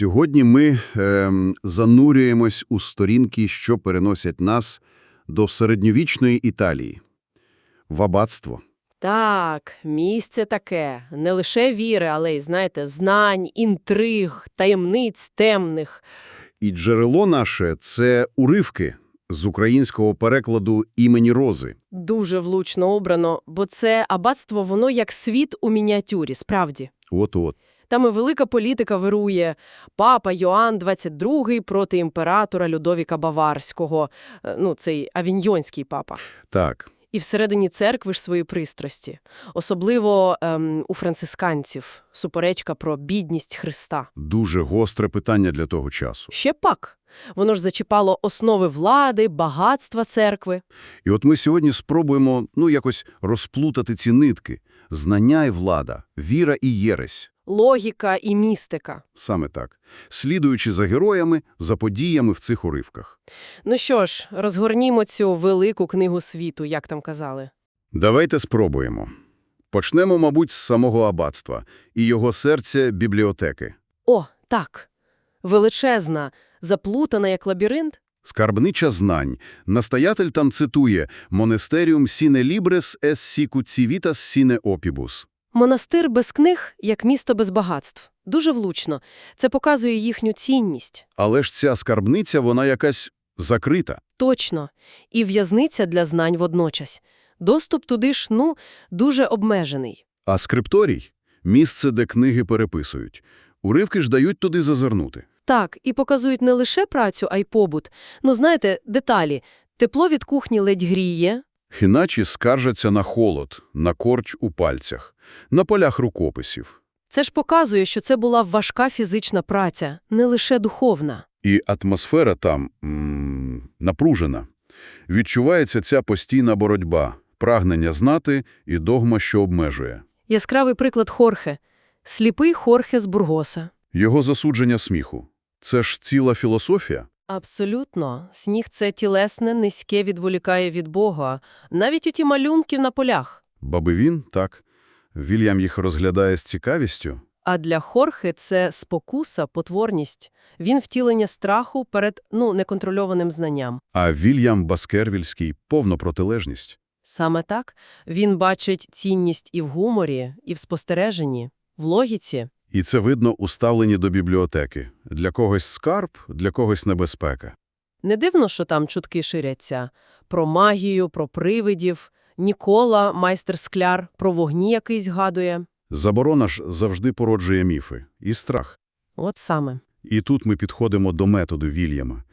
Сьогодні ми ем, занурюємось у сторінки, що переносять нас до середньовічної Італії. В аббатство. Так, місце таке. Не лише віри, але й, знаєте, знань, інтриг, таємниць темних. І джерело наше – це уривки з українського перекладу імені Рози. Дуже влучно обрано, бо це аббатство, воно як світ у мініатюрі, справді. От-от. Там і велика політика вирує. Папа Йоанн XXII проти імператора Людовіка Баварського, е, ну, цей авіньйонський папа. Так. І всередині церкви ж свої пристрасті. Особливо ем, у францисканців суперечка про бідність Христа. Дуже гостре питання для того часу. Ще пак. Воно ж зачіпало основи влади, багатства церкви. І от ми сьогодні спробуємо, ну, якось розплутати ці нитки. Знання і влада, віра і єресь. Логіка і містика. Саме так. Слідуючи за героями, за подіями в цих уривках. Ну що ж, розгорнімо цю велику книгу світу, як там казали. Давайте спробуємо. Почнемо, мабуть, з самого аббатства і його серця – бібліотеки. О, так. Величезна, заплутана як лабіринт. Скарбнича знань. Настоятель там цитує «Монестеріум sine libres es sicut civitas sine opibus». Монастир без книг, як місто без багатств. Дуже влучно. Це показує їхню цінність. Але ж ця скарбниця, вона якась закрита. Точно. І в'язниця для знань водночас. Доступ туди ж, ну, дуже обмежений. А скрипторій – місце, де книги переписують. Уривки ж дають туди зазирнути. Так, і показують не лише працю, а й побут. Ну, знаєте, деталі. Тепло від кухні ледь гріє. Іначе скаржаться на холод, на корч у пальцях, на полях рукописів. Це ж показує, що це була важка фізична праця, не лише духовна. І атмосфера там м напружена. Відчувається ця постійна боротьба, прагнення знати і догма, що обмежує. Яскравий приклад Хорхе. Сліпий Хорхе з Бургоса. Його засудження сміху. Це ж ціла філософія? Абсолютно. Сніг – це тілесне, низьке відволікає від Бога. Навіть у ті малюнки на полях. Баби він, так. Вільям їх розглядає з цікавістю. А для Хорхе це спокуса, потворність. Він втілення страху перед, ну, неконтрольованим знанням. А Вільям Баскервільський – повна протилежність. Саме так він бачить цінність і в гуморі, і в спостереженні, в логіці. І це видно у ставленні до бібліотеки. Для когось скарб, для когось небезпека. Не дивно, що там чутки ширяться. Про магію, про привидів. Нікола, майстер-скляр, про вогні якийсь гадує. Заборона ж завжди породжує міфи і страх. От саме. І тут ми підходимо до методу Вільяма.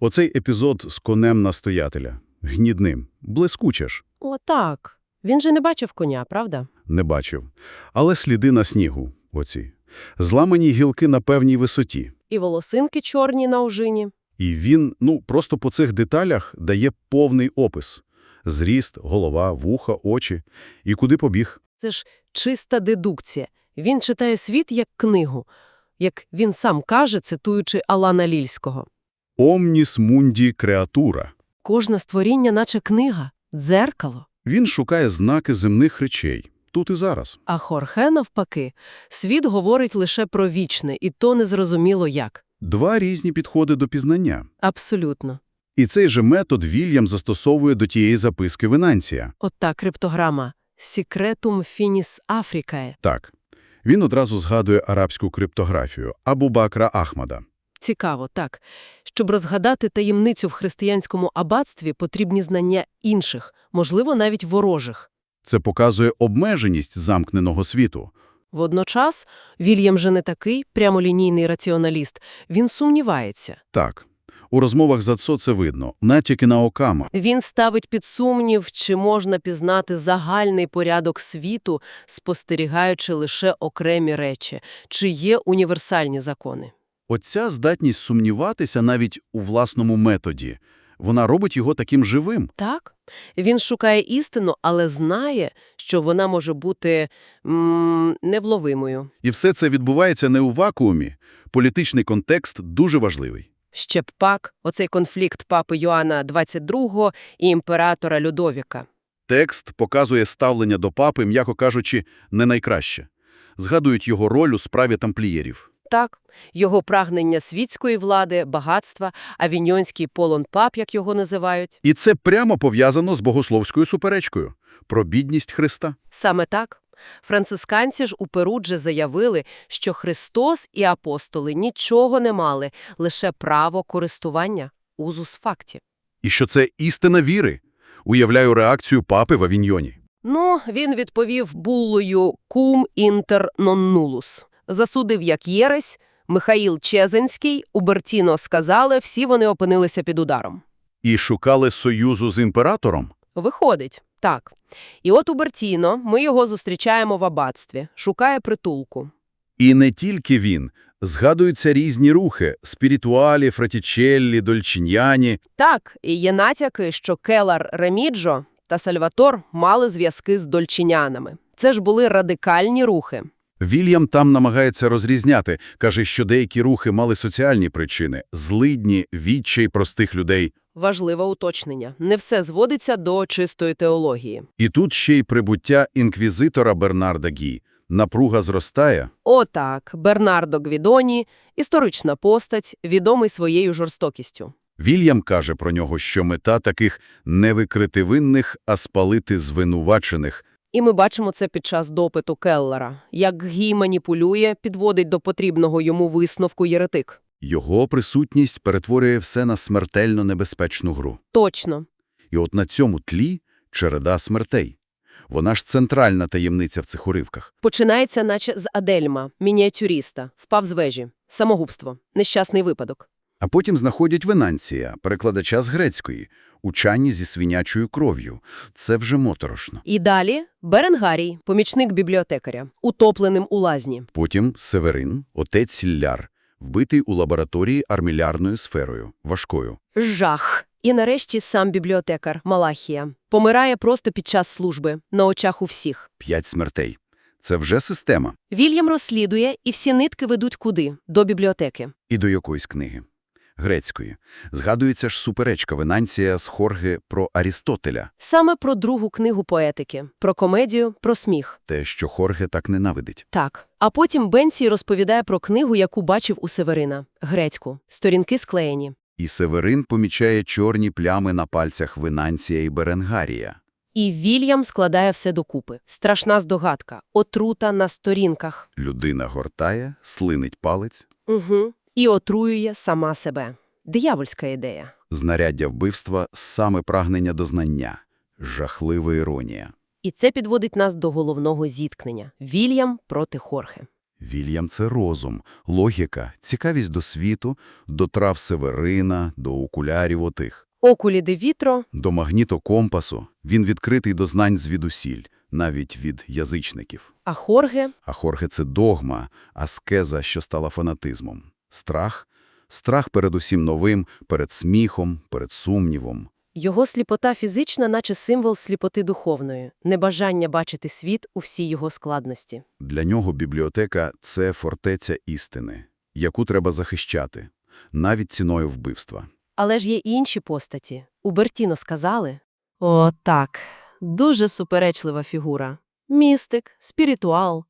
Оцей епізод з конем настоятеля. Гнідним. Блискуче ж. О, так. Він же не бачив коня, правда? Не бачив. Але сліди на снігу. Оці. Зламані гілки на певній висоті. І волосинки чорні на ужині. І він, ну, просто по цих деталях дає повний опис. Зріст, голова, вуха, очі. І куди побіг. Це ж чиста дедукція. Він читає світ як книгу, як він сам каже, цитуючи Алана Лільського. Омніс мунді креатура. Кожне створіння, наче книга, дзеркало. Він шукає знаки земних речей. Тут і зараз. А Хорхе, навпаки, світ говорить лише про вічне, і то незрозуміло як. Два різні підходи до пізнання. Абсолютно. І цей же метод Вільям застосовує до тієї записки Венанція. От та криптограма «Secretum finis Africae». Так. Він одразу згадує арабську криптографію Абу Бакра Ахмада. Цікаво, так. Щоб розгадати таємницю в християнському аббатстві, потрібні знання інших, можливо, навіть ворожих. Це показує обмеженість замкненого світу. Водночас, Вільям же не такий прямолінійний раціоналіст, він сумнівається. Так. У розмовах з Ацо це видно. Натяки на Окама. Він ставить під сумнів, чи можна пізнати загальний порядок світу, спостерігаючи лише окремі речі, чи є універсальні закони. Оця здатність сумніватися навіть у власному методі. Вона робить його таким живим. Так, він шукає істину, але знає, що вона може бути м невловимою. І все це відбувається не у вакуумі. Політичний контекст дуже важливий. Ще б пак, оцей конфлікт папи Йоанна XXII і імператора Людовіка. Текст показує ставлення до папи, м'яко кажучи, не найкраще. Згадують його роль у справі тамплієрів. Так. Його прагнення світської влади, багатства, авіньонський полон пап, як його називають. І це прямо пов'язано з богословською суперечкою про бідність Христа. Саме так. Францисканці ж у Перудже заявили, що Христос і апостоли нічого не мали, лише право користування, узус факті. І що це істина віри. Уявляю реакцію папи в Авіньйоні. Ну, він відповів буллою «cum inter non nullus». Засудив як єресь, Михаїл Чезенський, Убертіно сказали, всі вони опинилися під ударом. І шукали союзу з імператором? Виходить, так. І от Убертіно, ми його зустрічаємо в аббатстві, шукає притулку. І не тільки він. Згадуються різні рухи – спіритуалі, фратічеллі, дольчиньяні. Так, і є натяки, що Келар Реміджо та Сальватор мали зв'язки з дольчинянами. Це ж були радикальні рухи. Вільям там намагається розрізняти. Каже, що деякі рухи мали соціальні причини – злидні, відчай простих людей. Важливе уточнення. Не все зводиться до чистої теології. І тут ще й прибуття інквізитора Бернарда Гі. Напруга зростає. Отак, Бернардо Гвідоні – історична постать, відомий своєю жорстокістю. Вільям каже про нього, що мета таких не викрити винних, а спалити звинувачених. І ми бачимо це під час допиту Келлера. Як Гі маніпулює, підводить до потрібного йому висновку єретик. Його присутність перетворює все на смертельно небезпечну гру. Точно. І от на цьому тлі череда смертей. Вона ж центральна таємниця в цих уривках. Починається наче з Адельма, мініатюріста, впав з вежі. Самогубство. Нещасний випадок. А потім знаходять Венанція, перекладача з грецької, учані зі свинячою кров'ю. Це вже моторошно. І далі Беренгарій, помічник бібліотекаря, утопленим у лазні. Потім Северин, отець Сілляр, вбитий у лабораторії армілярною сферою, важкою. Жах. І нарешті сам бібліотекар Малахія. Помирає просто під час служби, на очах у всіх. П'ять смертей. Це вже система. Вільям розслідує, і всі нитки ведуть куди? До бібліотеки. І до якоїсь книги. Грецької. Згадується ж суперечка Венанція з Хорге про Арістотеля. Саме про другу книгу поетики, про комедію, про сміх. Те, що Хорге так ненавидить. Так. А потім Бенсій розповідає про книгу, яку бачив у Северина. Грецьку. Сторінки склеєні. І Северин помічає чорні плями на пальцях Венанція і Беренгарія. І Вільям складає все докупи. Страшна здогадка. Отрута на сторінках. Людина гортає, слинить палець, Угу. І отруює сама себе. Диявольська ідея. знаряддя вбивства – саме прагнення до знання. Жахлива іронія. І це підводить нас до головного зіткнення. Вільям проти Хорхе. Вільям – це розум, логіка, цікавість до світу, до трав Северина, до окулярів отих. Окулі де вітро До магнітокомпасу він відкритий до знань звідусіль, навіть від язичників. А Хорге А Хорге – це догма, аскеза, що стала фанатизмом. Страх – страх перед усім новим, перед сміхом, перед сумнівом. його сліпота фізична, наче символ сліпоти духовної, небажання бачити світ у всій його складності. Для нього бібліотека – це фортеця істини, яку треба захищати, навіть ціною вбивства. Але ж є і інші постаті. У Бертіно сказали. О, так. Дуже суперечлива фігура. Містик, спіритуал.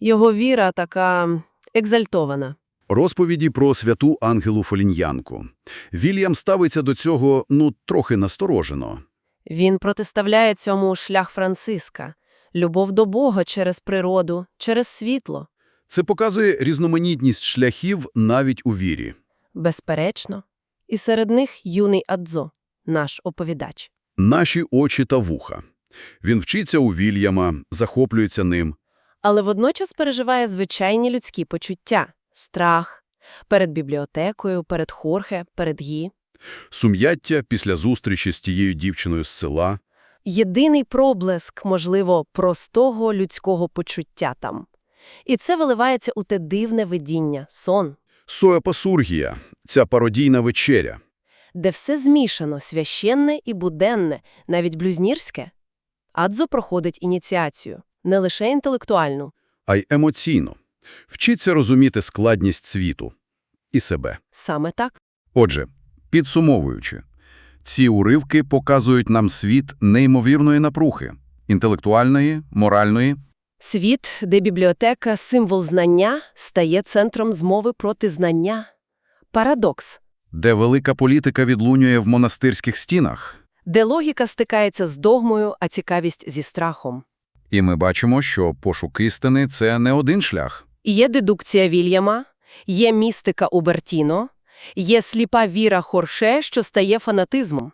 Його віра така екзальтована. Розповіді про святу Ангелу Фоліньянку. Вільям ставиться до цього, ну, трохи насторожено. Він протиставляє цьому шлях Франциска. Любов до Бога через природу, через світло. Це показує різноманітність шляхів навіть у вірі. Безперечно. І серед них юний Адзо, наш оповідач. Наші очі та вуха. Він вчиться у Вільяма, захоплюється ним. Але водночас переживає звичайні людські почуття – страх перед бібліотекою, перед Хорхе, перед Гі. Сум'яття після зустрічі з тією дівчиною з села. Єдиний проблеск, можливо, простого людського почуття там. І це виливається у те дивне видіння – сон, Соепасургія – ця пародійна вечеря. де все змішано – священне і буденне, навіть блюзнірське. Адзо проходить ініціацію, не лише інтелектуальну. а й емоційно. Вчиться розуміти складність світу і себе. Саме так. Отже, підсумовуючи, ці уривки показують нам світ неймовірної напрухи – інтелектуальної, моральної, Світ, де бібліотека – символ знання, стає центром змови проти знання. Парадокс. Де велика політика відлунює в монастирських стінах. Де логіка стикається з догмою, а цікавість зі страхом. І ми бачимо, що пошук істини – це не один шлях. Є дедукція Вільяма, є містика Убертіно, є сліпа віра Хорше, що стає фанатизмом.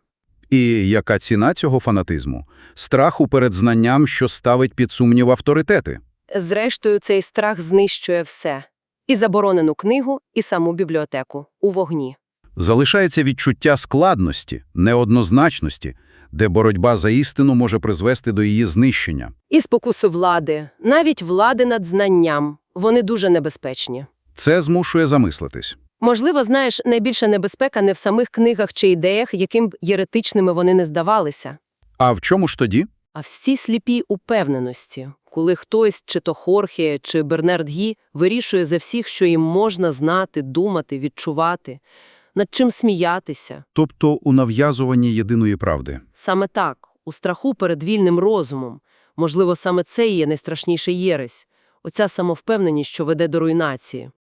І яка ціна цього фанатизму? Страху перед знанням, що ставить під сумнів авторитети. Зрештою, цей страх знищує все. І заборонену книгу, і саму бібліотеку. У вогні. Залишається відчуття складності, неоднозначності, де боротьба за істину може призвести до її знищення. І спокуси влади, навіть влади над знанням. Вони дуже небезпечні. Це змушує замислитись. Можливо, знаєш, найбільша небезпека не в самих книгах чи ідеях, яким б єретичними вони не здавалися, А в чому ж тоді? а в цій сліпій упевненості, коли хтось, чи то Хорхе, чи Бернард Гі, вирішує за всіх, що їм можна знати, думати, відчувати, над чим сміятися. Тобто у нав'язуванні єдиної правди. Саме так, у страху перед вільним розумом. Можливо, саме це і є найстрашніша єресь. Оця самовпевненість, що веде до руйнації.